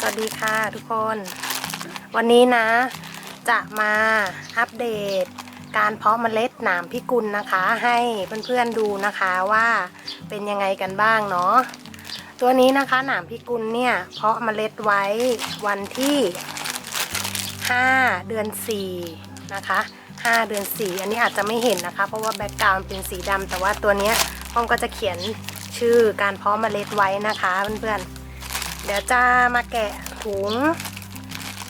สวัสดีค่ะทุกคน วันนี้นะ จะมาอัปเดต การเพาะเมล็ดหนามพิกุลนะคะ ให้เพื่อนๆดูนะคะว่าเป็นยังไงกันบ้างเนาะตัวนี้นะคะหนามพิกุลเนี่ย เพาะเมล็ดไว้วันที่ 5 เดือน 4 นะคะ 5 เดือน 4 อันนี้อาจจะไม่เห็นนะคะ เพราะว่าแบ็กกราวด์เป็นสีดำแต่ว่าตัวเนี้ยป้อมก็จะเขียนชื่อการเพาะเมล็ดไว้นะคะเพื่อนๆ เดี๋ยวจะมาแกะถุง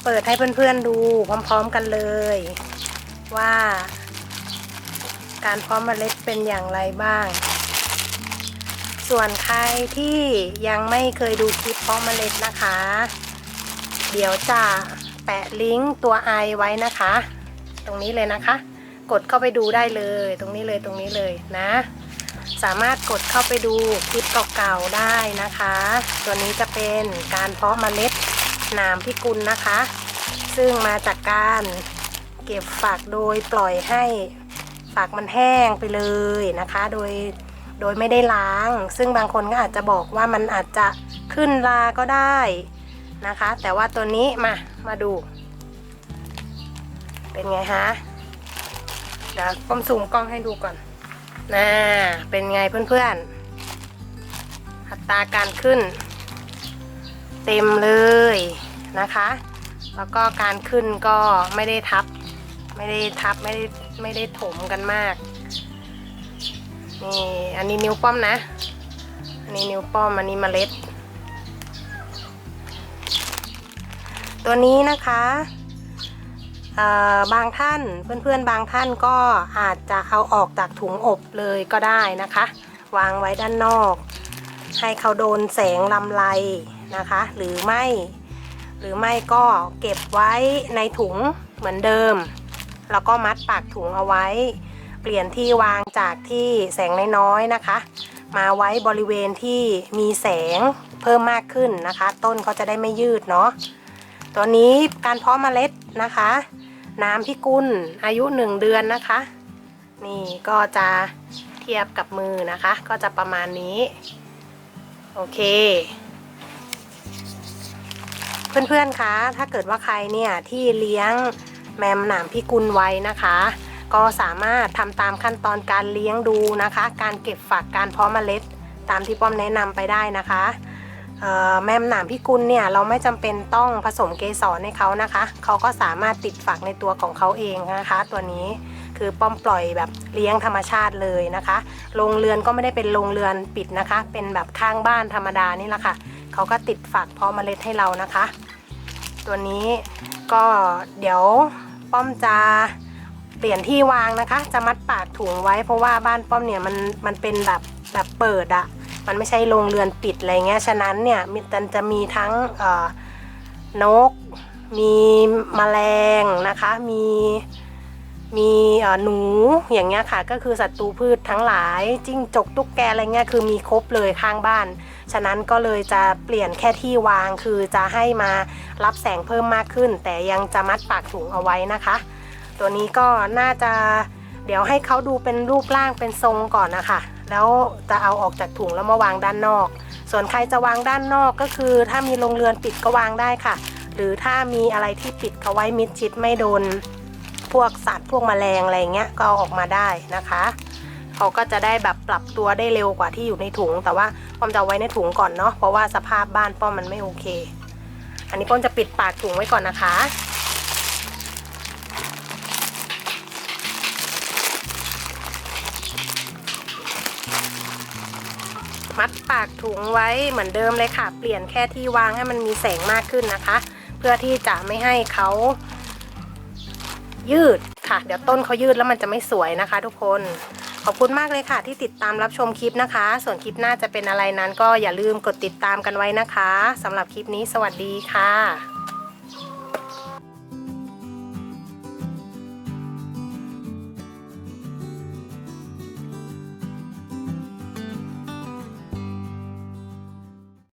เปิดให้เพื่อนๆดูพร้อมๆกันเลย ว่า การเพาะเมล็ดเป็นอย่างไรบ้าง ส่วนใครที่ยังไม่เคยดูคลิปเพาะเมล็ดนะคะ เดี๋ยวจะแปะลิงก์ตัวไอไว้นะคะ ตรงนี้เลยนะคะ กดเข้าไปดูได้เลย ตรงนี้เลยตรงนี้เลยนะ สามารถกดเข้าไปดูคลิปเก่าๆได้นะคะ ตัวนี้จะเป็นการเพาะเมล็ดหนามพิกุลนะคะ ซึ่งมาจากการเก็บฝักโดยปล่อยให้ฝักมันแห้งไปเลยนะคะ โดยโดยไม่ได้ล้าง ซึ่งบางคนก็อาจจะบอกว่ามันอาจจะขึ้นราก็ได้นะคะ แต่ว่าตัวนี้มามาดู เป็นไงฮะเดี๋ยวป้มซูมกล้องให้ดูก่อน น่า เป็นไงเพื่อนๆ อัตราการขึ้น เต็มเลยนะคะ แล้วก็การขึ้นก็ไม่ได้ทับ ไม่ได้ทับ ไม่ได้ไม่ได้ถมกันมาก นี่ อันนี้นิ้วป้อมนะ อันนี้นิ้วป้อม อันนี้เมล็ด ตัวนี้นะคะ บางท่านเพื่อนๆบางท่านก็อาจจะเอาออกจากถุงอบเลยก็ได้นะคะ วางไว้ด้านนอก ให้เขาโดนแสงลำไรนะคะ หรือไม่ หรือไม่ก็เก็บไว้ในถุงเหมือนเดิม แล้วก็มัดปากถุงเอาไว้ เปลี่ยนที่วางจากที่แสงน้อยๆนะคะ มาไว้บริเวณที่มีแสงเพิ่มมากขึ้นนะคะ ต้นเขาจะได้ไม่ยืดเนาะตัวนี้การเพาะเมล็ดนะคะ น้ำพิกุลอายุ1เดือนนะคะ นี่ก็จะเทียบกับมือนะคะ ก็จะประมาณนี้ โอเค เพื่อนๆคะ ถ้าเกิดว่าใครเนี่ยที่เลี้ยงแมมหนามพิกุลไว้นะคะ ก็สามารถทำตามขั้นตอนการเลี้ยงดูนะคะ การเก็บฝักการเพาะเมล็ด ตามที่ป้อมแนะนำไปได้นะคะ แมมหนามพิกุลเนี่ยเราไม่จำเป็นต้องผสมเกสรให้เขานะคะ เขาก็สามารถติดฝักในตัวของเขาเองนะคะ ตัวนี้คือป้อมปล่อยแบบเลี้ยงธรรมชาติเลยนะคะโรงเรือนก็ไม่ได้เป็นโรงเรือนปิดนะคะ เป็นแบบข้างบ้านธรรมดานี่แหละค่ะ เขาก็ติดฝักพาะเมล็ดให้เรานะคะ ตัวนี้ก็เดี๋ยวป้อมจะเปลี่ยนที่วางนะคะ จะมัดปากถุงไว้เพราะว่าบ้านป้อมเนี่ยมันมันเป็นแบบแบบเปิดอะ มันไม่ใช่โรงเรือนปิดอะไรเงี้ย ฉะนั้นเนี่ยมันจะมีทั้งนก มีแมลงนะคะ มีมีหนูอย่างเงี้ยค่ะ ก็คือศัตรูพืชทั้งหลายจิ้งจกตุ๊กแกอะไรเงี้ยคือมีครบเลยข้างบ้าน ฉะนั้นก็เลยจะเปลี่ยนแค่ที่วางคือจะให้มารับแสงเพิ่มมากขึ้น แต่ยังจะมัดปากถุงเอาไว้นะคะ ตัวนี้ก็น่าจะเดี๋ยวให้เขาดูเป็นรูปร่างเป็นทรงก่อนนะคะ แล้วจะเอาออกจากถุงแล้วมาวางด้านนอก ส่วนใครจะวางด้านนอกก็คือ ถ้ามีโรงเรือนปิดก็วางได้ค่ะ หรือถ้ามีอะไรที่ปิดเขาไว้มิดชิดไม่โดน พวกสัตว์พวกแมลงอะไรเงี้ยก็เอาออกมาได้นะคะเขาก็จะได้แบบปรับตัวได้เร็วกว่าที่อยู่ในถุง แต่ว่าป้อมจะไว้ในถุงก่อนเนาะเพราะว่าสภาพบ้านป้อมมันไม่โอเค อันนี้ป้อมจะปิดปากถุงไว้ก่อนนะคะ มัดปากถุงไว้เหมือนเดิมเลยค่ะ เปลี่ยนแค่ที่วางให้มันมีแสงมากขึ้นนะคะ เพื่อที่จะไม่ให้เขายืดค่ะ เดี๋ยวต้นเขายืดแล้วมันจะไม่สวยนะคะ ทุกคนขอบคุณมากเลยค่ะ ที่ติดตามรับชมคลิปนะคะ ส่วนคลิปหน้าจะเป็นอะไรนั้นก็อย่าลืมกดติดตามกันไว้นะคะสำหรับคลิปนี้สวัสดีค่ะ